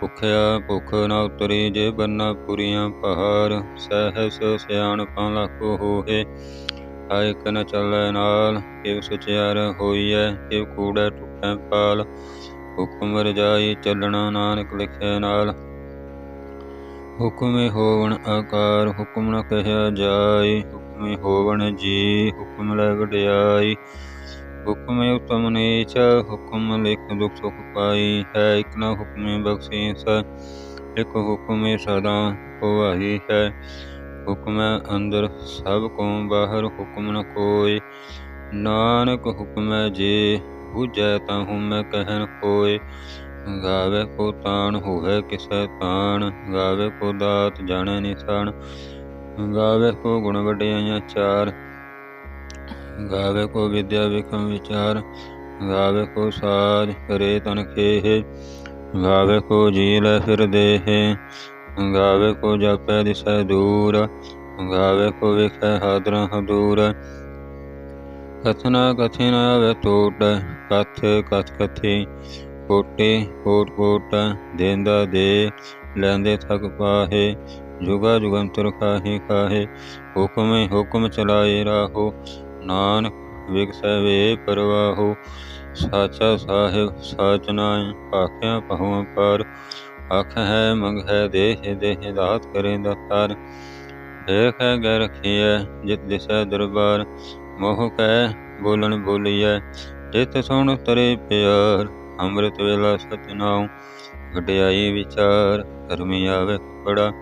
ਭੁਖਿਆ ਭੁਖ ਨ ਉਤਰੀ ਜੇ ਬੰਨਾ ਪੁਰੀਆਂ ਪਹਾੜ, ਸਹਿਸ ਸਿਆਣਪਾਂ ਲੱਖੋ ਹੋਏ। ਆਇਕ ਨ ਚੱਲੈ ਨਾਲ ਕਿਵ ਸੁਚਿਆਰ ਹੋਈਐ ਕਿਵ ਕੂੜੈ ਟੁੱਟੈ ਪਾਲ। ਹੁਕਮ ਰਜਾਈ ਚੱਲਣਾ ਨਾਨਕ ਲਿਖਿਆ ਨਾਲ। ਹੁਕਮੇ ਹੋਵਣ ਆਕਾਰ, ਹੁਕਮ ਨ ਕਹਿਆ ਜਾਈ ਹੁਕਮੇ ਹੋਵਣ ਜੀ, ਹੁਕਮ ਲੈ ਵਡਿਆਈ। ਹੁਕਮੇ ਉਤਮ ਨੀਚ ਹੁਕਮ ਲਿਖ ਦੁਖ ਸੁਖ ਪਾਈ ਹੈ ਇਕ ਹੁਕਮੇ ਬਖਸ਼ੀਸ ਇਕ ਹੁਕਮੇ ਸਦਾ ਹੋਵਾਹੀ ਹੈ ਹੁਕਮੈ ਅੰਦਰ ਸਭ ਕੋ ਬਾਹਰ ਹੁਕਮ ਨ ਕੋਇ ਨਾਨਕ ਹੁਕਮੈ ਜੇ ਬੁਝੈ ਤਾ ਹੁਮੈ ਕਹਿਨ ਕੋਇ ਗਾਵੇ ਕੋ ਤਾਣ ਹੋਵੇ ਕਿਸੈ ਤਾਣ ਗਾਵੇ ਕੋ ਦਾਤ ਜਾਣੈ ਨਿਸਾਨ ਗਾਵੇ ਕੋ ਗੁਣ ਵਡਿਆਈਆਂ ਚਾਰ ਗਾਵੇ ਕੋ ਵਿਦਿਆ ਵਿਖਮ ਵਿਚਾਰ, ਗਾਵੇ ਕੋ ਸਾਜ ਕਰੇ ਤਨ ਖੇਹ, ਗਾਵੇ ਕੋ ਜੀ ਲੈ ਫਿਰ ਦੇਹ, ਗਾਵੇ ਕੋ ਜਪੈ ਦਿਸੈ ਦੂਰ, ਗਾਵੇ ਕੋ ਵਿਖੈ ਹਾਦਰ ਹਦੂਰ। ਕਥਨਾ ਕਥਿ ਆਵੇ ਟੋਟ, ਕਥ ਕਥ ਕਥੀ, ਕੋਟੇ ਕੋਟ ਕੋਟ, ਦੇਂਦਾ ਦੇ, ਲੈਂਦੇ ਥਕ ਪਾਹੇ, ਜੁਗਾ ਜੁਗੰਤਰ ਖਾਹੇ ਖਾਹੇ, ਹੁਕਮੇ ਹੁਕਮ ਚਲਾਏ ਰਾਹੋ ਨਾਨਕ ਵਿਗਸੈ ਵੇ ਪਰਵਾਹੋ, ਸਾਚਾ ਸਾਹਿਬ, ਸਾਚ ਨਾਇ ਆਖਿਆ ਪਹੁ ਪਰ ਆਖ ਹੈ, ਮੰਗ ਹੈ, ਦੇਹ ਦੇਹ ਦਾਤ ਕਰੇ ਦਾਤਾਰ। ਦੇਖ ਹੈ ਗੈ ਰਖੀਐ ਜਿਤ ਦਿਸੈ ਦਰਬਾਰ, ਮੋਹ ਕੈ, ਬੋਲਣ ਬੋਲੀਐ, ਜਿਤ ਸੁਣ ਤਰੇ ਪਿਆਰ, ਅੰਮ੍ਰਿਤ ਵੇਲਾ ਸਚ ਨਾਉ ਵਡਿਆਈ ਵਿਚਾਰ, ਕਰਮੀ ਆਵੇ ਬੜਾ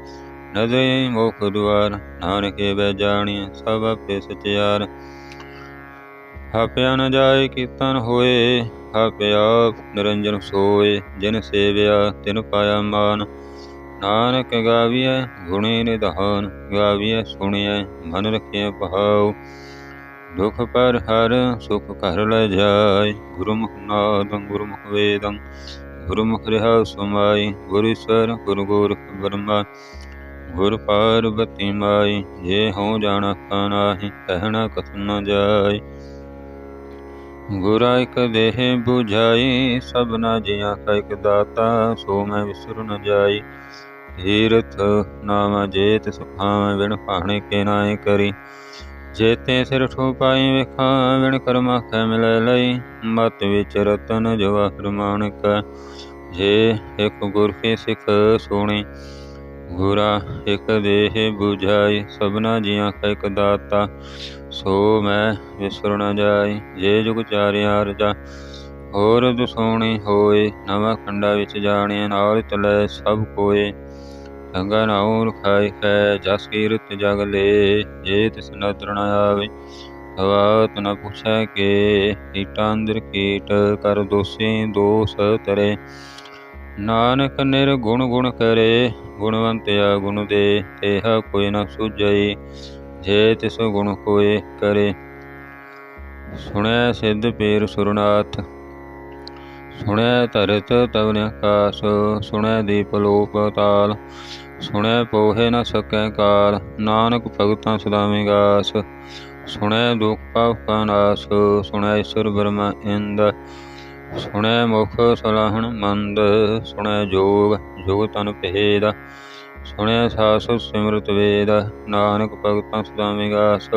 ਨਜ਼ਰੇ ਮੋਖ ਦੁਆਰ, ਨਾਨਕੇ ਬੈ ਜਾਣੀਐ, ਸਭ ਆਪੇ ਸਚਿਆਰ। ਹਾਪਿਆ ਨ ਜਾਏ ਕੀਰਤਨ ਹੋਏ, ਆਪੇ ਨਿਰੰਜਨ ਸੋਏ, ਜਿਨ ਸੇਵਿਆ ਤਿਨ ਪਾਇਆ ਮਾਨ। ਨਾਨਕ ਗਾਵੀਐ ਗੁਣੇ ਨਿਧਾਨ, ਗਾਵੀਐ ਸੁਣੀਐ ਮਨ ਰਖਿਐ ਭਾਉ। ਦੁਖ ਪਰ ਹਰ ਸੁਖ ਘਰ ਲੈ ਜਾਏ, ਗੁਰਮੁਖ ਨਾਦੰ ਗੁਰਮੁਖ ਵੇਦੰ। ਗੁਰਮੁਖ ਰਹਾ ਸਮਾਈ, ਗੁਰ ਈਸ਼ਵਰ ਗੁਰ ਗੋਰਖ ਬਰਮਾ ਗੁਰ ਪਾਰਬਤੀ ਮਾਈ, ਜੇ ਹਉ ਜਾਣਾ ਨਾਹੀ ਕਹਿਣਾ ਕਥਨ ਨ ਜਾਏ। ਗੁਰਾ ਇਕ ਦੇਹ 부ਝਾਈ ਸਭਨਾ ਜੀਆਂ ਕਾ ਇਕ ਦਾਤਾ, ਸੋ ਮੈਂ ਵਿਸਰ ਨ ਜਾਈ। ਹੀਰਥ ਨਾਮ ਜੇਤ, ਸੁਖਾਂ ਵਿਣ ਭਾਣੇ ਕੇ ਨਾਏ ਕਰੀ। ਜੇਤੇ ਸਿਰ ਠੋ ਪਾਈ ਵੇਖਾਂ ਵਿਣ ਕਰਮਾ ਖੈ ਮਿਲੈ ਲਈ। ਮਤ ਵਿਚ ਰਤਨ ਜਵਾਹਰ ਮਾਨਕ ਜੇ ਇਕ ਗੁਰ ਕੀ ਸਿਖ ਸੋਣੀ। ਗੁਰਾ ਇਕ ਦੇਹ 부ਝਾਈ ਸਭਨਾ ਜੀਆਂ ਕਾ ਇਕ ਦਾਤਾ ਸੋ ਮੈਂ ਵਿਸਰ ਨ ਜਾਈ ਜੇ ਜੁਗ ਚਾਰਿਆ ਰਜਾ, ਹੋਰ ਦੁਸੋਣੀ ਹੋਏ, ਨਵਾਂ ਖੰਡਾ ਵਿੱਚ ਜਾਣਿਆ ਨਾਲ ਤਲੇ ਸਭ ਕੋਏ। ਗੰਗਾ ਨਾਉ ਰਖਾਇ ਖੈ, ਜਸ ਕੀਰਤ ਜਗ ਲੇ, ਜੇ ਤਿਸ ਨਦਰ ਆਵੇ ਹਵਾਤ ਨ ਪੁੱਛੈ ਕੇ, ਕੀਟਾਂ ਅੰਦਰ ਕੀਟ ਕਰ ਦੋਸੀ ਦੋਸ ਤਰੇ। ਨਾਨਕ ਨਿਰਗੁਣ ਗੁਣ ਕਰੇ, ਗੁਣਵੰਤਿਆ ਗੁਣ ਦੇ, ਤੇਹਾ ਕੋਈ ਨ ਸੁਝਈ ਜੇ ਤਿਸ ਗੁਣ ਕੋਏ ਕਰੇ। ਸੁਣੈ ਸਿੱਧ ਪੀਰ ਸੁਰਨਾਥ, ਸੁਣੈ ਧਰਤ ਤਵਨ ਆਕਾਸ, ਸੁਣੈ ਦੀਪ ਲੋਕ ਪਤਾਲ ਸੁਣੈ ਪੋਹੇ ਨ ਸਕੈ ਕਾਲ, ਨਾਨਕ ਭਗਤਾਂ ਸਦਾ ਵਿਗਾਸ, ਸੁਣੈ ਦੁਖ ਪਾਪ ਕਾ ਨਾਸ, ਸੁਣੈ ਈਸ਼ਵਰ ਬ੍ਰਹਮ ਇੰਦ, ਸੁਣੈ ਮੁਖ ਸਲਾਹਣ ਮੰਦ, ਸੁਣੈ ਜੋਗ, ਜੁਗ ਤਨ ਭੇਦ ਸੁਣਿਆ ਸਾਸ ਸਿਮਰਤ ਵੇਦ, ਨਾਨਕ ਭਗਤਾਂ ਸਦਾ ਵਿਗਾਸ।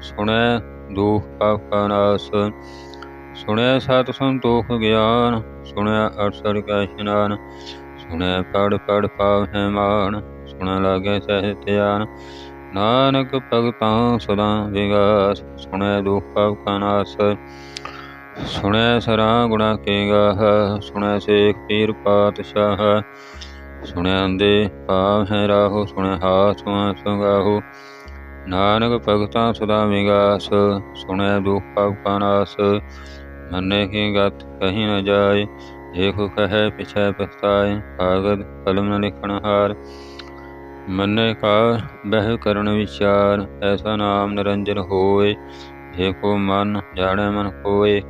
ਸੁਣਿਆ ਦੁਖ ਪਾਪ ਕਾ ਨਾਸ। ਸੁਣਿਆ ਸਤ ਸੰਤੋਖ ਗਿਆਨ ਸੁਣਿਆ ਅਰਸਰ ਕਾ ਇਸ਼ਨਾਨ। ਸੁਣਿਆ ਪੜ ਪੜ ਪਾਵ ਹੈ ਮਾਨ ਸੁਣ ਲਾਗੇ ਸਹਿ ਧਿਆਨ। ਨਾਨਕ ਭਗਤਾਂ ਸਦਾ ਵਿਗਾਸ ਸੁਣਿਆ ਦੁਖ ਪਾਪ ਕਾ ਨਾਸ। ਸੁਣਿਆ ਸਰਾ ਗੁਣਾ ਕੇ ਗਾਹ ਸੁਣਿਆ ਸੇਖ ਪੀਰ ਪਾਤਸ਼ਾਹ। ਸੁਣਿਆ ਅੰਦੇ ਭਾਵ ਹੈ ਰਾਹੋ, ਸੁਣਿਆ ਹਾਥ ਸੰਗਾਹੋ। ਨਾਨਕ ਭਗਤਾਂ ਸਦਾ ਵਿਗਾਸ, ਸੁਣਿਆ ਦੁਖ ਪਾਪ ਕਾ ਮੰਨੇ ਕੀ ਗਤ ਕਹੀ ਨ ਜਾਏ ਜੇ ਕੋ ਕਹੈ ਪਿਛੈ ਪਛਤਾਏ, ਕਾਗਦ ਕਲਮ ਨ ਲਿਖਣ ਹਾਰ। ਮੰਨੇ ਕਾ ਬਹਿ ਕਰਨ ਵਿਚਾਰ, ਐਸਾ ਨਾਮ ਨਿਰੰਜਨ ਹੋਏ ਜੇ ਕੋ ਮਨ, ਜਾਣੈ ਮਨ ਕੋਏ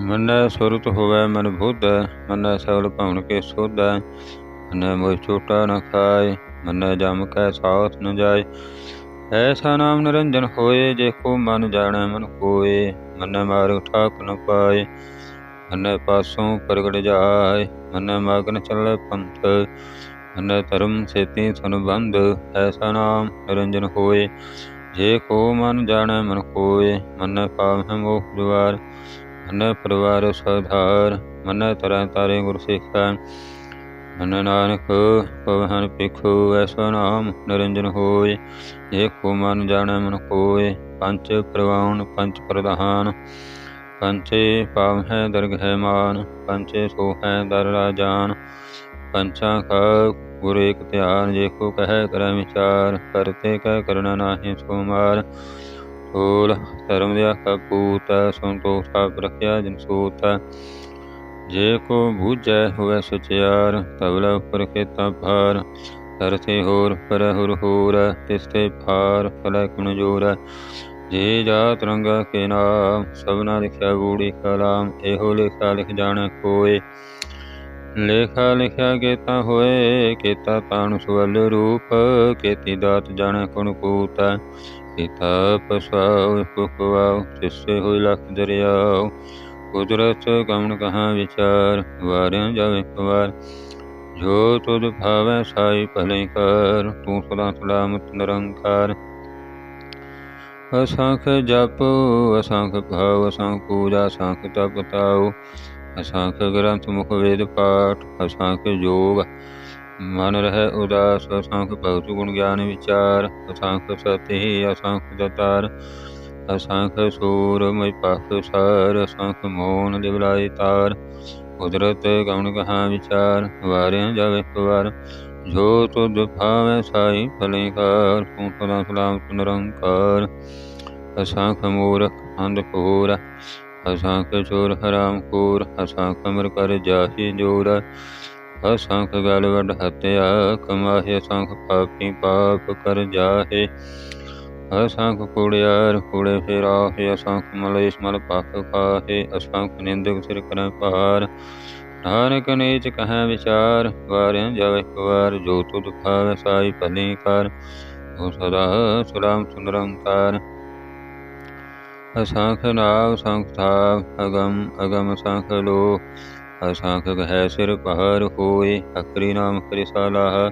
ਮੰਨੈ ਸੁਰਤ ਹੋਵੇ ਮਨ ਬੁੱਧ, ਮੰਨੈ ਸਗਲ ਭਵਨ ਕੇ ਸੁਧ, ਮੰਨੈ ਮੋਇ ਛੋਟਾ ਨ ਖਾਏ, ਮੰਨੈ ਜਮ ਕੈ ਸਾਥ ਨ ਜਾਏ। ਐਸਾ ਨਾਮ ਨਿਰੰਜਨ ਹੋਏ, ਜੇ ਕੋ ਮਨ ਜਾਣੈ ਮਨ ਕੋਏ, ਮਨੈ ਮਾਰਗ ਠਾਕ ਨ ਪਾਏ, ਮੰਨੈ ਪਾਸੋਂ ਪ੍ਰਗਟ ਜਾਏ, ਮੰਨੈ ਮਗਨ ਚੱਲੈ ਪੰਥ, ਮੰਨੈ ਧਰਮ ਸੇਤੀ ਸੰਬੰਧ। ਐਸਾ ਨਾਮ ਨਿਰੰਜਨ ਹੋਏ, ਜੇ ਕੋ ਮਨ ਜਾਣੈ ਮਨ ਕੋਏ, ਮੰਨੈ ਪਾਵਹਿ ਮੋਖ ਦੁਆਰ ਮੰਨੈ ਪਰਿਵਾਰ ਸਧਾਰ, ਮੰਨੈ ਤਰੈ ਤਾਰੇ ਗੁਰ ਸਿੱਖਾ। ਮੰਨੈ ਨਾਨਕ ਪਵਹਨ ਪਿਖੋ ਐਸਾ ਨਾਮ ਨਿਰੰਜਨ ਹੋਏ। ਜੇ ਕੋ ਮਨ ਜਾਣੈ ਮਨ ਕੋਏ ਪੰਚ ਪ੍ਰਵਾਨ ਪੰਚ ਪ੍ਰਧਾਨ। ਪੰਚੇ ਪਾਵ ਹੈ ਦਰਗ ਹੈ ਮਾਨ ਪੰਚੇ ਸੋ ਹੈ ਦਰ ਰਾਜਾਨ ਪੰਚਾਂ ਕਾ ਗੁਰ ਏਕ ਧਿਆਨ, ਜੇ ਕੋ ਕਹੈ ਕਰੈ ਵਿਚਾਰ, ਕਰਤੇ ਕਹਿ ਕਰਨਾ ਨਾਹੀ ਸੋ ਮਾਰ। ਸੋਲ ਧਰਮ ਦਿਆ ਕਪੂਤ ਸੰਤੋਖ ਸਭ ਰਖਿਆ ਜਨ ਸੂਤ ਜੇ ਕੋ ਬੂਝੈ ਹੋਵੇ ਸਚਿਆਰ, ਤਵਲਾ ਉਪਰ ਖੇਤਾ ਭਾਰ, ਤਰਥੇ ਹੋਰ ਪਰ ਹੁਰ ਹੋਰ ਤਿਸਤੇ ਭਾਰ ਫਲੈ ਕੁਣ ਜੋਰ ਜੇ ਜਾਤ ਰੰਗਾ ਕੇ ਨਾਮ, ਸਭਨਾ ਲਿਖਿਆ ਗੂੜੀ ਕਲਾਮ ਇਹੋ ਲਿਖਾ ਲਿਖ ਜਾਣ ਕੋਏ। ਲੇਖਾ ਲਿਖਿਆ ਕੇਤਾ ਹੋਏ ਕੇਤਾ ਤਾਣ ਸੁਵਲ ਰੂਪ ਕੇਤੀ ਦਾਤ ਜਾਣੈ ਕੁਣ ਕੂਤ ਕੀਤਾ ਪਸਾਉ ਕੁਕਵਾਉ ਤਿਸੇ ਹੋਈ ਲਖ ਦਰਿਆਉ। ਕੁਦਰਤ ਕਮਣ ਕਹਾ ਵਿਚਾਰ, ਵਾਰਿਆਂ ਜਾਵੇ ਕਵਾਰ ਜੋ ਤੁਧ ਭਾਵੈ ਸਾਈ ਭਲੇ ਕਰ ਤੂੰ ਸਦਾ ਸਲਾਮਤ ਨਿਰੰਕਾਰ। ਅਸੰਖ ਜਪ, ਅਸੰਖ ਭਾਵ ਅਸੰਖ ਪੂਜਾ, ਅਸੰਖ ਤਪ ਤਾਉ। ਅਸੰਖ ਗ੍ਰੰਥ ਮੁਖ ਵੇਦ ਪਾਠ, ਅਸੰਖ ਜੋਗ ਮਨ ਰਹਿ ਉਦਾਸ, ਅਸੰਖ ਭਗਤ ਗੁਣ ਗਿਆਨ ਵਿਚਾਰ, ਅਸੰਖ ਸਤਿ, ਅਸੰਖ ਦਤਾਰ ਅਸੰਖ ਸੂਰ ਮੈ ਪਖ ਸਾਰ, ਅਸੰਖ ਮੋਨ ਦਿਵਲਾਈ ਤਾਰ। ਕੁਦਰਤ ਗਉਣ ਕਹਾ ਵਿਚਾਰ, ਵਾਰਿਆ ਜਾਵੇ ਕੁਵਾਰ ਜੋ ਤੁਧ ਭਾਵੈ ਸਾਈ ਭਲੇ ਤੂੰ ਸਦਾ ਸਲਾਮਤ ਨਿਰੰਕਾਰ। ਅਸੰਖ ਮੂਰਖ ਅੰਧ ਪੂਰ ਅਸੰਖ ਚੋਰ ਹਰਾਮ ਕੂਰ, ਅਸੰਖ ਅਮਰ ਕਰ ਜਾਹੀ ਜੋਰ। ਅਸੰਖ ਗਲ ਹਤਿਆ ਕਮਾਹੇ ਅਸੰਖ ਪਾਪੀ ਪਾਪ ਕਰ ਜਾਹੇ। ਅਸੰਖ ਕੁੜਿਆਰ ਕੁੜੇ ਫੇਰਾਹੇ ਅਸੰਖ ਮਲੇਸ਼ ਮਲ ਪਖ ਖਾਹੇ ਅਸੰਖ ਨਿੰਦਕ ਸਿਰ ਕਰੈ ਭਾਰ। ਨਾਨਕ ਨੀਚ ਕਹੈ ਵਿਚਾਰ, ਵਾਰਿਆ ਜਾਵੇ ਕੁਵਾਰ ਜੋ ਤੁਧ ਭਾਵੈ ਸਾਈ ਭਲੀ ਕਰ। ਉਹ ਸਦਾ ਸਲਾਮ ਸੁਨਰੰਕਾਰ ਅਸੰਖ ਨਾਗ, ਸੰਖ ਥਾਪ ਅਗਮ ਅਗਮ ਸੰਖ ਲੋ ਅਸੰਖ ਹੈ ਸਿਰ ਪਹਰ ਹੋਏ, ਅਖਰੀ ਨਾਮ ਕਰਿ ਸਾਲਾਹ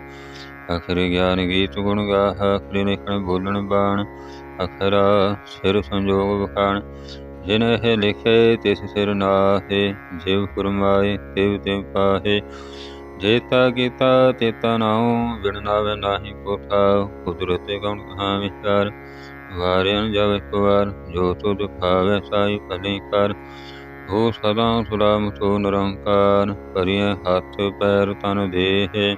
ਅਖਰੀ ਗਿਆਨ ਗੀਤ ਗੁਣ ਗਾਹ, ਅਖਰੀ ਲਿਖਣ ਬੋਲਣ ਬਾਣ, ਅਖਰਾ ਸਿਰ ਸੰਜੋਗ ਬਖਾਣ ਜਿਨ ਇਹ ਲਿਖੇ, ਤਿਸ ਸਿਰ ਨਾਹੇ, ਜਿਵ ਫਰਮਾਏ, ਤਿਵ ਤਿਵ ਪਾਹੇ। ਜੇਤਾ ਕੀਤਾ, ਤੇਤਾ ਨਾਉ, ਬਿਨ ਨਾਵੇ ਨਾਹੀ ਕੋ ਕੁਦਰਤ ਗੁਣ ਕਹਾ ਵਿਚਾਰ ਵਾਰਿਆਂ ਜਾਵੇ ਕੁਵਾਰ, ਜੋ ਤੁਧ ਭਾਵੈ ਸਾਈ ਭਲੀ ਕਰ। ਹੋ ਸਦਾ ਸੁਲਾਮਤੋ ਨਿਰੰਕਾਰ ਕਰਿਐ ਹੱਥ ਪੈਰ ਤਨ ਦੇਹ।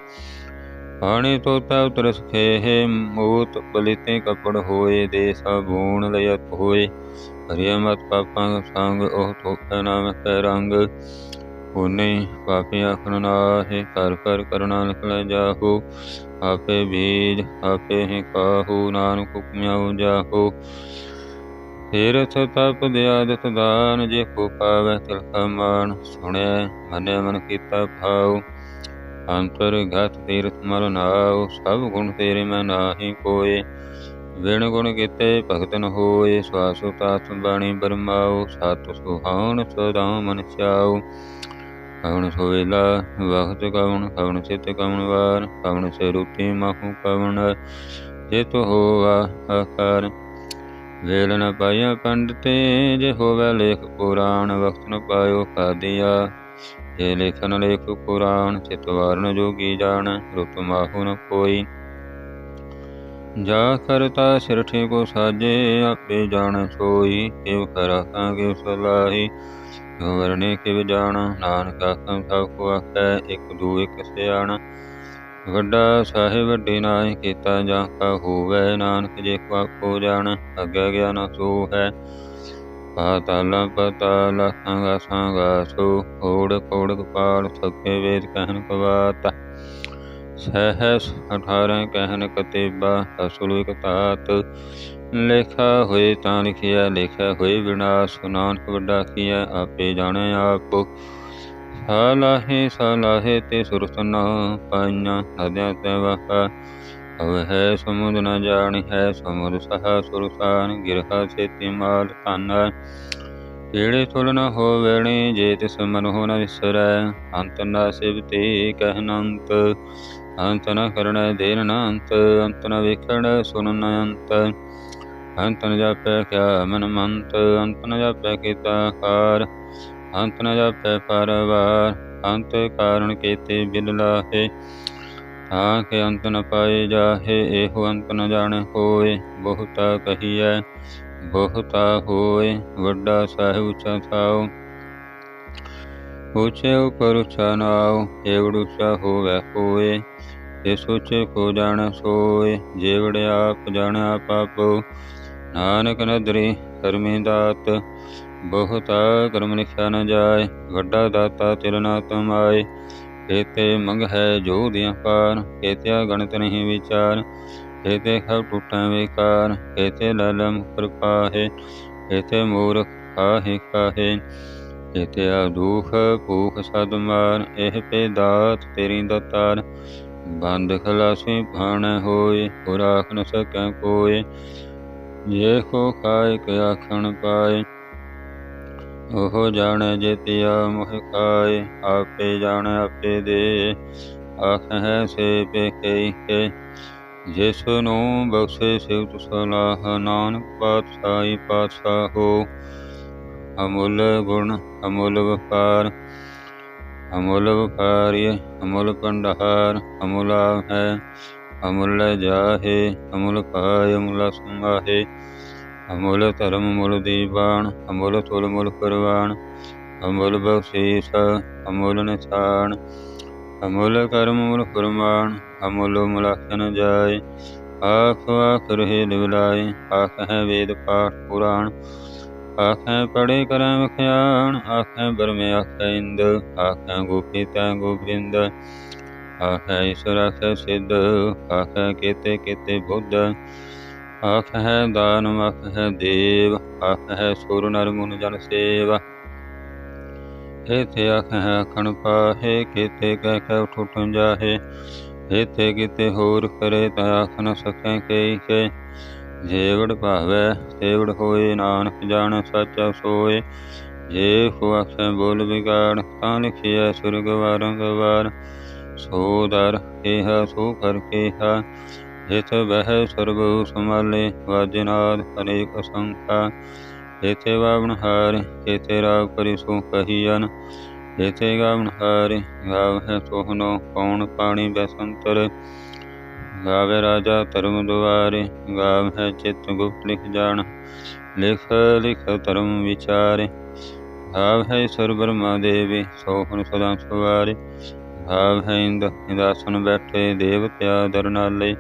ਪਾਣੀ ਤੋਤਾ ਉਤਰ ਸਖੇ ਮੂਤ ਬਲਿਤੇ ਕਪੜ ਹੋਏ ਦੇ ਸਭੂਣ ਲਿਅਤ ਹੋਏ। ਹਰਿਆ ਮਤ ਪਾਪਾਂ ਸੰਗ, ਉਹ ਤੋਖੈ ਨਾਮ ਕੈ ਰੰਗ। ਉਨੇ ਪਾਪੀ ਆਖਣ ਨਾਹੇ ਕਰ ਕਰ ਕਰਣਾ ਨਿਕਲ ਜਾਹੂ। ਆਪੇ ਬੀਜ, ਆਪੇ ਹੀ ਕਾਹੂ ਨਾਨਕ ਹੁਕਮਿਆਉ ਜਾਹੂ। ਤੀਰਥ ਤਪ ਦਿਆਦਤ ਦਾਨ ਜੇ ਕੋ ਪਾਵੈ ਤਿਲਕਾ ਮਾਨ ਸੁਣਿਆ ਮਨੇ ਮਨ ਕੀਤਾ ਭਾਉ। ਅੰਤਰ ਗਤ ਤੀਰਥ ਮਲ ਨਾਉ, ਸਭ ਗੁਣ ਤੇਰੇ ਮੈਂ ਨਾਹੀ ਕੋਏ। ਵਿਣ ਗੁਣ ਕੀਤੇ ਭਗਤ ਹੋਏ, ਸਵਾਸੁ ਤਾਤ ਬਾਣੀ ਬਰਮਾਉ, ਸਤ ਸੁਹਾਉਣ ਸਦਾ ਮਨ ਚਾਉ। ਕਵਣ ਸੋਵੇਲਾ ਵਖਤ ਕਵਣ ਕਵਣ ਚਿਤ ਕਵਣ ਵਾਰ, ਕਵਣ ਸੇ ਰੂਪੀ ਮਾਹੂ ਕਵਣ। ਜਿਤ ਹੋਵਾ ਆਕਾਰ ਵੇਲ ਨ ਪਾਇਆ ਪੰਡਤੇ ਜੇ ਹੋਵੇ ਲੇਖ ਪੁਰਾਣ, ਵਕਤ ਨ ਪਾਇਓ ਕਾਦੀਆ ਜੇ ਲੇਖਨ ਲੇਖ ਪੁਰਾਣ, ਚਿਤ ਜੋਗੀ ਜਾਣ, ਰੂਪ ਮਾਹੂ ਨ ਕੋਈ ਜਾ ਕਰਤਾ ਸਿਰਠੇ ਕੋ ਸਾਜੇ, ਆਪੇ ਜਾਣ ਸੋਈ। ਕਿਵ ਕਰਾ ਕੇ ਸਲਾਹੀ, ਜੋ ਕਿਵ ਜਾਣ। ਨਾਨਕ ਆਖਾਂ ਸਭ ਕੋ ਆਖੈ, ਇੱਕ ਦੂ ਇੱਕ ਸਿਆਣ। ਵੱਡਾ ਸਾਹਿਬ ਵੱਡੇ ਨਾਇ ਕੀਤਾ ਜਾਂ ਕਾ ਹੋਵੇ, ਨਾਨਕ ਜੇ ਕੋ ਆਪੋ ਜਾਣ, ਅੱਗੇ ਗਿਆਨ ਸੋ ਹੈ। ਪਾਤਾਲ ਪਤਾਲ ਸੰਗਾ ਸੰਗਾ ਸੋ ਕੋੜ ਕੋੜ ਕਪਾਲ ਸਕੇ ਵੇਦ ਕਹਿਨ ਕਵਾਤਾ ਸਹਿਸ 18 ਕਹਿਨ ਕਤੇਬਾ, ਅਸੁਲ ਇਕ ਲੇਖਾ ਹੋਏ ਤਾਂ ਲਿਖਿਆ ਲੇਖਾ ਹੋਏ ਵਿਨਾਸ਼ ਨਾਨਕ ਵੱਡਾ ਕੀਆ ਆਪੇ ਜਾਣੇ ਆਪ। ਸਾਲਾਹੇ ਸਾਲਾਹੇ ਤੇ ਸੁਰਤਨਾ ਪਾਈਆਂ ਨਦਿਆਂ ਤੇ ਵਹਾ ਅਵ ਹੈ ਸਮੁੰਦ ਨ ਜਾਣੀ, ਹੈ ਸਮੁੰਦ ਸਹਾ ਸੁਰਸਾਨ, ਗਿਰਹਾ ਸੇਤੀ ਮਾਲ ਧਨ ਕਿਹੜੇ ਤੁਲ ਨ ਹੋਵਣੀ ਜੇ ਤਿਸ ਮਨ ਹੋ ਨ ਵਿਸਰੈ, ਅੰਤ ਨ ਸਿਵਤੀ ਕਹਿਨੰਤ ਅੰਤ। ਨ ਕਰਣੈ ਦੇਨ ਨ ਅੰਤ ਅੰਤ ਨ ਵੇਖਣ ਸੁਨ ਨ ਅੰਤ। ਅੰਤ ਨ ਜਾਪੈ ਕਿਆ ਮਨ ਮੰਤ, ਅੰਤ ਨ ਜਾਪੈ ਕੀਤਾ ਕਾਰ ਅੰਤ ਨ ਜਾਪੈ ਪਰਵਾਰ, ਅੰਤ ਕਾਰਣ ਕੇਤੇ ਬਿਲ ਲਾਹੇ। ਤਾਂ ਕਿ ਅੰਤ ਨ ਪਾਏ ਜਾਹੇ, ਇਹੋ ਅੰਤ ਨ ਜਾਣੇ ਹੋਏ। ਬਹੁਤਾ ਕਹੀਐ, ਬਹੁਤਾ ਹੋਏ, ਵੱਡਾ ਸਾਹਿਬ ਉੱਚਾ ਥਾਉ। ਉੱਚੇ ਉਪਰ ਉੱਚਾ ਨਾਉ ਏਵੜ ਉੱਚਾ ਹੋਵੇ ਹੋਏ। ਇਸ ਉੱਚੇ ਕੋ ਜਾਣ ਸੋਏ, ਜੇਵੜ ਆਪ ਜਾਣ ਆਪ ਆਪੋ ਨਾਨਕ ਨਦਰੀ ਕਰਮੀ ਦਾਤ ਬਹੁਤਾ ਕਰਮ ਲਿਖਿਆ ਨ ਜਾਏ, ਵੱਡਾ ਦਾਤਾ ਤਿਲ ਨਾ ਤੁਮਾਏ। ਕੇਤੇ ਮੰਗ ਹੈ ਜੋ ਦਿਆਂ ਪਾਰ ਕੇਤਿਆ ਗਣਤ ਨਹੀਂ ਵਿਚਾਰ। ਕੇਤੇ ਖਬ ਟੁੱਟਾਂ ਵਿਕਾਰ ਕੇਤੇ ਲਲਮ ਕਰ ਕੇਤੇ ਮੂਰਖ ਕਾਹੇ ਕਾਹੇ। ਕੇਤੇ ਆ ਦੁਖ ਭੂਖ ਸਦ ਮਾਰ, ਇਹ ਪੇ ਦਾਤ ਤੇਰੀ ਦਤਾਰ। ਬੰਦ ਖਲਾਸੀ ਭਾਣ ਹੋਏ ਹੋਰ ਆਖ ਨ ਸਕੈ ਕੋਏ। ਜੇ ਕੋ ਖਾਇ ਕੇ ਆਖਣ ਪਾਏ। ਉਹ ਜਾਣੈ ਜੇਤਿਆ ਮੋਹ ਖਾਏ ਆਪੇ ਜਾਣੈ ਆਪੇ ਦੇ। ਆਖ ਹੈ ਸੇ ਪੇਖੇ ਕੇ ਜਿਸ ਨੂੰ ਬਖਸ਼ੇ ਸਿਵਤ ਸਲਾਹ, ਨਾਨਕ ਪਾਤਸ਼ਾਹੀ ਪਾਤਸ਼ਾਹੋ ਅਮੁੱਲ ਗੁਣ, ਅਮੁੱਲ ਵਪਾਰ, ਅਮੁੱਲ ਵਪਾਰੀ ਅਮੁੱਲ ਭੰਡਾਰ, ਅਮੁਲਾ ਹੈ ਅਮੁੱਲ ਜਾਹੇ, ਅਮੁੱਲ ਪਾਇ ਅਮੁੱਲਾ ਸੰਭਾਹੇ। ਅਮੁੱਲ ਧਰਮ ਮੁੱਲ ਦੀਵਾਨ, ਅਮੁੱਲ ਤੁਲ ਮੁੱਲ ਕਰਵਾਨ ਅਮੁੱਲ ਬਖਸ਼ੀਸ, ਅਮੁੱਲ ਨਿਸ਼ਾਨ, ਅਮੁੱਲ ਕਰਮ ਮੁੱਲ ਫਰਮਾਨ ਅਮੁੱਲ ਮੁਲਾਖਨ ਜਾਏ, ਆਖ ਆਖ ਰਹੇ ਲਿਵਲਾਏ ਆਖ ਹੈ ਵੇਦ ਪਾਠ ਪੁਰਾਣ, ਆਖੈ ਪੜੇ ਕਰੈ ਵਿਖਿਆਣ ਆਖੈ ਬਰਮੇ ਆਖੈ ਇੰਦ, ਆਖੈ ਗੋਪੀ ਤੈ ਗੋਬਿੰਦ, ਆਖੈ ਈਸ਼ਵਰ ਆਖੈ ਸਿੱਧ, ਆਖੈ ਕੇਤੇ ਕੇਤੇ ਬੁੱਧ ਆਖ ਹੈ ਦਾਨ ਆਖ ਹੈ ਦੇਵ ਆਖ ਹੈ ਸੁਰ ਨਰ ਮੁਨ ਜਨ ਸੇਵਾ। ਇਥੇ ਆਖ ਹੈ ਅਖਣ ਪਾਹੇ, ਕੀਤੇ ਕਹਿ ਕਹਿ ਉਠ ਜਾਹੇ ਇਥੇ ਕਿਤੇ ਹੋਰ ਕਰੇ ਤਾ ਆਖ ਨ ਸਕੈ ਕਈ ਕੇ ਜੇਵੜ ਭਾਵੈ ਤੇਵੜ ਹੋਏ, ਨਾਨਕ ਜਾਣ ਸੱਚਾ ਸੋਏ। ਜੇ ਕੋ ਆਖੈ ਬੋਲ ਵਿਗਾੜ, ਤਾਂ ਲਿਖਿਆ ਸੁਰਗ ਵਾਰੰਗ ਵਾਰ। ਸੋ ਦਰ ਇਹ ਸੋ ਕਰ ਕੇਹਾ। ਜਿਤ ਬਹਿ ਸਰਬ ਸਮਾਲੇ ਵਾਜਨਾਦ ਅਨੇਕ ਅਸੰਖਾ ਇਥੇ ਵਾਵਨ ਹਾਰ ਇਥੇ ਰਾਗ ਕਰੀ ਸੋ ਕਹੀਨ ਇਥੇ ਗਾਵਨ ਹਾਰ ਗਾਵ ਹੈ ਸੋਹਨੋ ਕੌਣ ਪਾਣੀ ਬੈਸੰਤਰ। ਗਾਵੇ ਰਾਜਾ ਧਰਮ ਦੁਆਰੇ ਗਾਵ ਹੈ ਚਿਤ ਗੁਪਤ ਲਿਖ ਜਾਣ। ਲਿਖ ਲਿਖ ਧਰਮ ਵਿਚਾਰੇ। ਗਾਵ ਹੈ ਸਰ ਬ੍ਰਹਮਾ ਦੇਵੀ, ਸੋਹਣ ਸਦਾ ਸੁਵਾਰੇ। ਗਾਵ ਹੈ ਇੰਦ, ਇੰਦਾਸਨ ਬੈਠੇ ਦੇਵਤਿਆ ਦਰਨਾਲੇ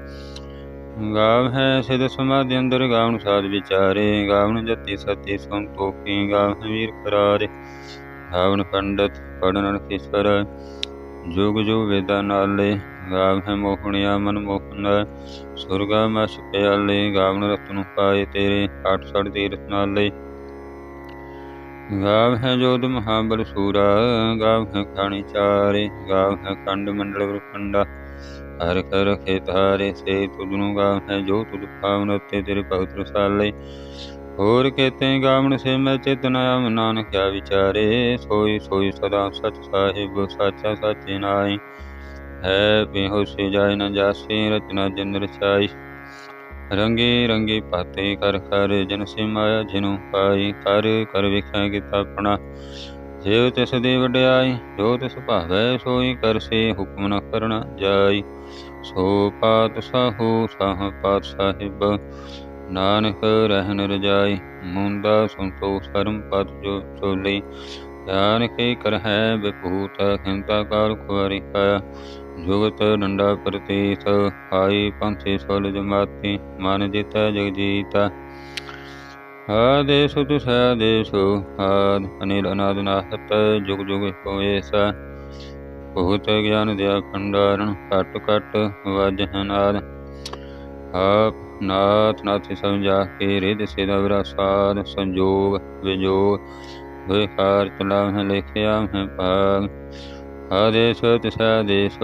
ਗਾਵ ਹੈ ਸਿਧ ਸਮਾਧਿ ਅੰਦਰ ਗਾਵਨ ਸਾਧ ਵਿਚਾਰੇ ਗਾਵਨ ਜਤੀ ਸਤੀ ਸੰਤੋਖੀ ਗਾਵਨ ਵੀਰ ਕਰਾਰੇ ਗਾਵਨ ਪੰਡਤ ਪੜਨਨ ਕਿਸਰ ਜੁਗ ਜੁਗ ਵੇਦਾਂ ਨਾਲੇ, ਗਾਵ ਹੈ ਮੋਹਣਿਆ ਮਨ ਮੋਹਨ ਸੁਰਗਾ ਮਸ ਪਿਆਲੇ ਗਾਵਨ ਰਤਨ ਪਾਏ ਤੇਰੇ ਆਠ ਸੜ ਤੀਰਥ ਨਾਲੇ। ਗਾਵ ਹੈ ਜੋਧ ਮਹਾਬਲ ਸੂਰਾ, ਗਾਵ ਹੈ ਖਾਣੀ ਚਾਰੇ, ਗਾਵ ਹੈ ਖੰਡ ਮੰਡਲ ਬ੍ਰਖੰਡਾ ਹਰ ਕਰ ਰਖੇ ਤਾਰੇ ਸੇ ਤੁਧਨੂੰ ਗਾਵ, ਜੋ ਤੁਧ ਪਾਵਨ ਤੇ ਤੇਰੇ ਭਗਤ ਰਸਾਲੇ ਹੋਰ ਕੇਤੇ ਗਾਵਣ ਸੇ ਮੈਂ ਚਿਤ ਨਾਮ ਨਾਨਕ ਕਿਆ ਵਿਚਾਰੇ ਸੋਈ ਸੋਈ ਸਦਾ ਸਚ ਸਾਹਿਬ, ਸਾਚਾ ਸਾਚੇ ਨਾਈ ਹੈ ਬਿਹੋਸੀ ਜਾਇ ਨ ਜਾਸੀ, ਰਚਨਾ ਜਨ ਰਚਾਈ ਰੰਗੇ ਰੰਗੇ ਪਾਤੇ ਕਰ ਕਰ ਜਨ ਸਿਮਾਇਆ ਜਿਨੂ ਪਾਈ। ਕਰ ਕਰ ਵਿਖੈ ਕੀਤਾ ਆਪਣਾ ਜਿਉ ਤਿਸ ਦੀ ਵਡਿਆਈ, ਜੋ ਤਿਸ ਭਾਵੈ ਸੋਈ ਕਰਸੇ ਹੁਕਮ ਨ ਕਰਨਾ ਜਾਈ। ਸੋ ਪਾਤ ਸਾਹੂ ਸਾਹ ਪਾਤ ਸਾਹਿਬ, ਨਾਨਕ ਰਹਿਨ ਰਜਾਈ। ਮੁੰਦਾ ਸੰਤੋਖ ਕਰਮ ਪਤ ਜੋ ਚੋਲੀ। ਗਿਆਨ ਕੇ ਕਰ ਹੈ ਵਿਭੂਤ ਖਿੰਤਾ ਕਾਲ ਖੁਆਰੀ ਕਾ ਜੁਗਤ ਡੰਡਾ ਪ੍ਰਤੀਤ, ਆਈ ਪੰਥੀ ਸੋਲ ਜਮਾਤੀ ਮਨ ਜਿਤੈ ਜਗ ਜੀਤਾ ਆਦੇਸ ਤੁਸ ਆਦੇਸ ਆਦ ਅਨਿਲ ਅਨਾਦ ਨਾਹਤ ਜੁਗ ਜੁਗ ਹੋਏ ਸਾ ਬਹੁਤ ਗਿਆਨ ਦਿਆ ਭੰਡਾਰਨ ਘਟ ਘਟ ਵਜਹ ਨਾਦ ਆਪ ਨਾਥ ਨਾਥ ਸਮਝਾ ਕੇ ਰਿਦ ਸਿਦਾ ਵਿਰਾਸਾਦ, ਸੰਜੋਗ ਵਿਜੋਗ ਵਿਕਾਰ ਚਲਾ ਹੈ ਲਿਖਿਆ ਹੈ ਭਾਗ। ਆਦੇਸ਼ ਤਿਸਾ ਦੇਸ਼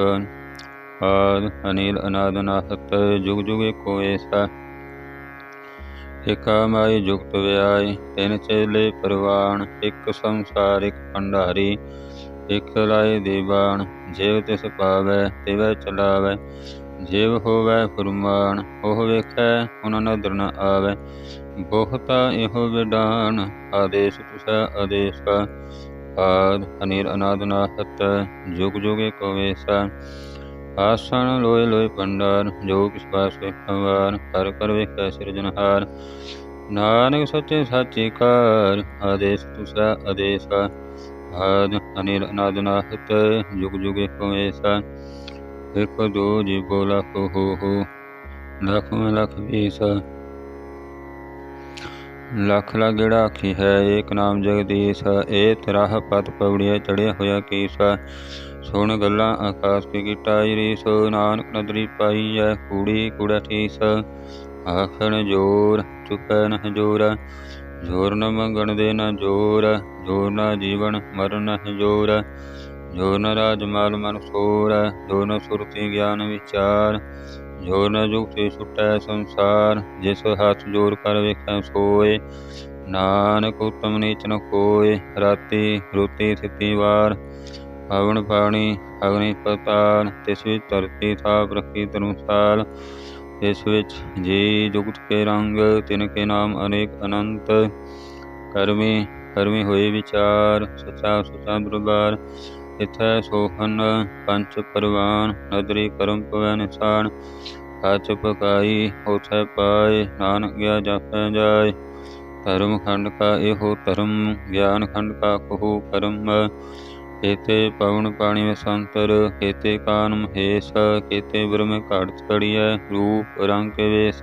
ਆਦ ਅਨਿਲ ਅਨਾਦ ਨਾਹਤ ਜੁਗ ਜੁਗ ਏਕੋ ਐਸਾ ਇਕਾ ਮਾਈ ਜੁਗਤ ਵਿਆਈ, ਤਿਨ ਚੇਲੇ ਪਰਵਾਨ ਇੱਕ ਸੰਸਾਰਿਕ ਭੰਡਾਰੀ, ਇਕ ਲਾਏ ਦੀਵਾਨ ਜੇਵ ਤਿਸ ਪਾਵੈ, ਤਿਵੈ ਚਲਾਵੈ, ਜੇਵ ਹੋਵੈ ਫੁਰਮਾਨ, ਉਹ ਵੇਖੈ ਉਹਨਾਂ ਨਦਰ ਨ ਆਵੈ, ਬਹੁਤਾ ਇਹੋ ਵਿਡਾਨ, ਆਦੇਸ਼ ਤੁਸੈ ਆਦੇਸ਼, ਆਦ ਅਨੀਰ ਅਨਾਦ ਨਾਹਤ ਜੁਗ ਜੁਗੇ ਕੋ ਵੇਸਾ ਆਸਣ ਲੋਏ ਲੋਏ ਪੰਡਾਰ, ਜੋ ਕਿਸ ਪਾਸ ਵੇਖਵਾਰ ਕਰ ਕਰ ਵੇਖੈ ਸਿਰਜਨਹਾਰ ਨਾਨਕ ਸੱਚੇ ਸਾਚੇ ਕਾਰ ਆਦੇਸ਼ ਤੁਸਾ ਆਦੇਸ਼। ਆਦ ਅਨਿਲ ਅਨਾਦ ਨਾਹਤ, ਜੁਗ ਜੁਗੇ ਕੋ ਐਸਾ ਇੱਕ ਦੋ ਜੀ ਬੋਲਾ ਕੋ ਹੋ ਹੋ, ਲੱਖ ਮੈਂ ਲੱਖ ਵੀਸ। ਲੱਖ ਲਾ ਗੇੜਾ ਆਖੀ ਹੈ, ਏਕ ਨਾਮ ਜਗਦੀਸ਼ ਏ ਤਰਾਹ ਪਤ ਪਵੜਿਆ ਚੜਿਆ ਹੋਇਆ ਕੀਸਾ। ਸੁਣ ਗੱਲਾਂ ਆਕਾਸ਼ ਕੀ ਗਿਟਾਈ ਰੀਸ ਨਾਨਕ ਨਦਰੀ ਪਾਈ ਐ ਕੂੜੀ ਕੂੜਾ ਠੀਸ। ਆਖਣ ਜੋਰ ਚੁਕੈ ਨਹ ਜੋਰ। ਜੋਰ ਨ ਮੰਗਣ ਦੇ ਨ ਜੋਰ ਜੋਰ ਨ ਜੀਵਨ ਮਰਨ ਨਹ ਜੋਰ। ਜੋਰ ਨ ਰਾਜ ਮਾਲ ਮਨ ਸੋਰ, ਜੋਰ ਨ ਸੁਰਤੀ ਗਿਆਨ ਵਿਚਾਰ। ਜੋਰ ਨ ਜੁਗਤੀ ਸੁਟੈ ਸੰਸਾਰ ਜਿਸ ਹੱਥ ਜੋਰ ਕਰ ਵੇਖੈ ਸੋਏ। ਨਾਨਕ ਉਤਮ ਨੀਚ ਨ ਕੋਏ ਰਾਤੀ ਰੋਤੀ ਥਿਤੀ ਵਾਰ। ਪਵਨ ਪਾਣੀ ਅਗਨੀ ਪਤਾਲ ਤਿਸ ਵਿੱਚ ਧਰਤੀ ਥਾਪ ਰੱਖੀ ਤਨੁਸਾਲ ਇਸ ਵਿੱਚ ਜੀ ਜੁਗਤ ਕੇ ਰੰਗ, ਤਿਨ ਕੇ ਨਾਮ ਅਨੇਕ ਅਨੰਤ। ਕਰਮੀ ਕਰਮੀ ਹੋਏ ਵਿਚਾਰ, ਸਚਾ ਸੁਚਾ ਦਰਬਾਰ। ਇਥੈ ਸੋਹਨ ਪੰਚ ਪਰਵਾਨ, ਨਦਰੀ ਕਰਮ ਪਵੈ ਨਿਸਾਨ ਕਾਚ ਪਕਾਈ, ਉਥੈ ਪਾਏ, ਨਾਨਕ ਗਿਆ ਜਾਪੈ ਜਾਏ। ਧਰਮ ਖੰਡ ਕਾ ਇਹੋ ਧਰਮ, ਗਿਆਨ ਖੰਡ ਕਾ ਕਹੋ ਕਰਮ। ਕੇਤੇ ਪਵਨ ਪਾਣੀ ਵਸੰਤਰ ਸੰਤਰ ਕੇਤੇ ਕਾਨ ਮਹੇਸ਼, ਕੇਤੇ ਬ੍ਰਹਮ ਘਾਟ ਚੜੀਐ, ਰੂਪ ਰੰਗ ਕੇ ਵੇਸ।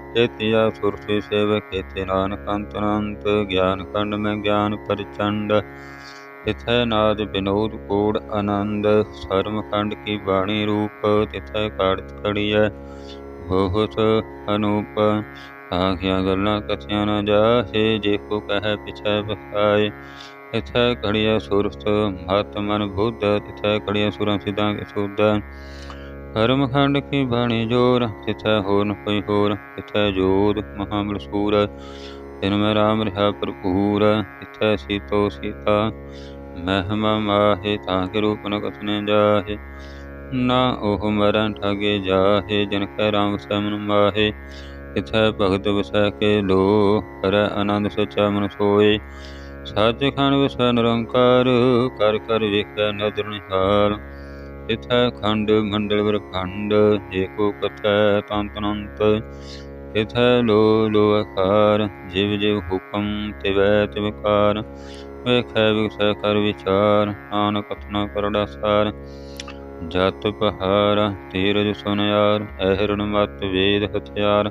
ਕੇਤਿਆ ਸੁਰਤੀ ਸੇਵ ਕੇਤੇ ਨਾਨਕ ਅੰਤ ਅਨੰਤ, ਗਿਆਨ ਖੰਡ ਮੈਂ ਗਿਆਨ ਪਰਚੰਡ। ਤਿਥੈ ਨਾਦ ਬਿਨੋਦ ਕੋੜ ਆਨੰਦ ਸਰਮ ਖੰਡ ਕੀ ਬਾਣੀ ਰੂਪ, ਤਿਥੈ ਕਾੜਤ ਕੜੀਐ ਬਹੁਤ ਅਨੂਪ। ਆਖਿਆ ਗੱਲਾਂ ਕਥਿਆ ਨਾ ਜਾਹੇ, ਜੇ ਕੋ ਕਹੈ ਪਿਛੈ ਬਖਾਏ ਇਥੈ ਘੜੀਆ ਸੁਰਤ ਮਤ ਮਨ ਬੁੱਧ, ਤਿਥੈ ਘੜੀਆ ਸੁਰਾਂ ਸਿਧਾਂ ਕੇ ਸੁਧ। ਕਰਮਖੰਡ ਕੀ ਬਾਣੀ ਜੋਰ ਤਿਥੈ ਹੋਰ ਕੋਈ ਹੋਰ ਤਿਥੈ ਜੋਤ ਮਹਾਬਲ ਸੂਰ, ਤਿਨ ਮੈਂ ਰਾਮ ਰਹਾ ਭਰਪੂਰ ਤਿਥੈ ਸੀਤੋ ਸੀਤਾ, ਮਹਿਮਾ ਮਾਹੇ, ਤਾਂ ਕੇ ਰੂਪ ਨ ਕਥਨੇ ਜਾਹੇ, ਨਾ ਉਹ ਮਰਨ ਠਗੇ ਜਾਹੇ, ਜਨ ਕੈ ਰਾਮ ਸਮਨ ਮਾਹੇ ਇਥੈ ਭਗਤ ਵਸੈ ਕੇ ਲੋ, ਕਰੈ ਆਨੰਦ ਸਚਾ ਮਨ ਸੋਏ ਸੱਚ ਖੰਡ ਵਸੈ ਨਿਰੰਕਾਰ, ਕਰ ਕਰ ਵੇਖੈ ਨਦਰ ਨਿਹਾਲ ਇਥੈ ਖੰਡ, ਮੰਡਲ ਵਰਖੰਡ ਏਕੋ ਕਥੈ ਤੰਤ ਅਨੰਤ ਇਥੈ ਲੋ ਲੋ ਆਕਾਰ ਜਿਵ ਜਿਵ ਹੁਕਮ ਤਿਵੈ ਤਿਵਕਾਰ ਵੇਖੈ ਵਿਗਸੈ ਕਰ ਵਿਚਾਰ, ਨਾਨਕ ਕਥਨਾ ਕਰੜਾ ਸਾਰ ਜਤ ਪਹਾਰ, ਤੀਰਜ ਸੁਨਿਆਰ ਐਹਰਣ ਮਤ ਵੇਦ ਹਥਿਆਰ।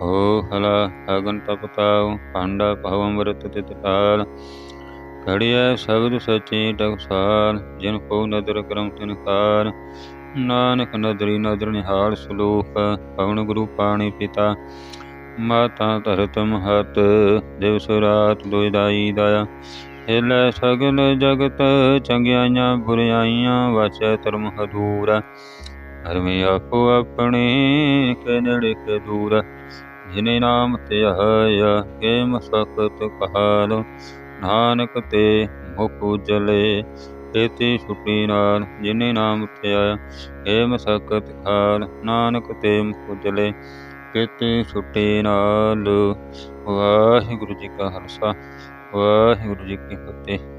ਹੋ ਹਲਾ, ਅਗਨ ਤਪਤਾਉ ਪਾਂਡਾ ਭਵ ਅੰਮ੍ਰਿਤ ਤਿਤ ਕਾਲ ਘੜਿਐ ਸ਼ਬਦ ਸਚੀ ਟਕਸਾਲ ਜਿਨ ਕੋ ਨਦਰ ਕਰਮ ਤਿਨ ਕਾਰ ਨਾਨਕ ਨਦਰੀ ਨਦਰ ਨਿਹਾਲ ਸਲੋਕ, ਪਵਨ ਗੁਰੂ ਪਾਣੀ ਪਿਤਾ। ਮਾਤਾ ਧਰਤ ਮਹਤ, ਦਿਵਸ ਰਾਤ ਦੁਇ ਦਾਈ ਦਇਆ। ਹਿਲੈ ਸਗਲ ਜਗਤ, ਚੰਗਿਆਈਆਂ ਬੁਰਿਆਈਆਂ, ਵਾਚੈ ਧਰਮ ਹਦੂਰ। ਹਰਮੇ ਆਪੋ ਆਪਣੇ, ਕੇ ਨੇੜੇ ਕੇ ਦੂਰ। ਜਿਨੇ ਨਾਮ ਧਿਆਇਆ ਕੇ ਮਸਕਤ ਕਹਾਲ। ਨਾਨਕ ਤੇ ਮੁਖ ਉਜਲੇ ਕੇਤੀ ਛੁੱਟੀ ਨਾਲ ਜਿਨੇ ਨਾਮ ਧਿਆਇਆ ਕੇ ਮਸਕਤ ਖਾਲ, ਨਾਨਕ ਤੇ ਮੁਖ ਉਜਲੇ ਕੇਤੀ ਛੁੱਟੀ ਨਾਲ। ਵਾਹਿਗੁਰੂ ਜੀ ਕਾ ਖਾਲਸਾ, ਵਾਹਿਗੁਰੂ ਜੀ ਕੀ ਫਤਿਹ।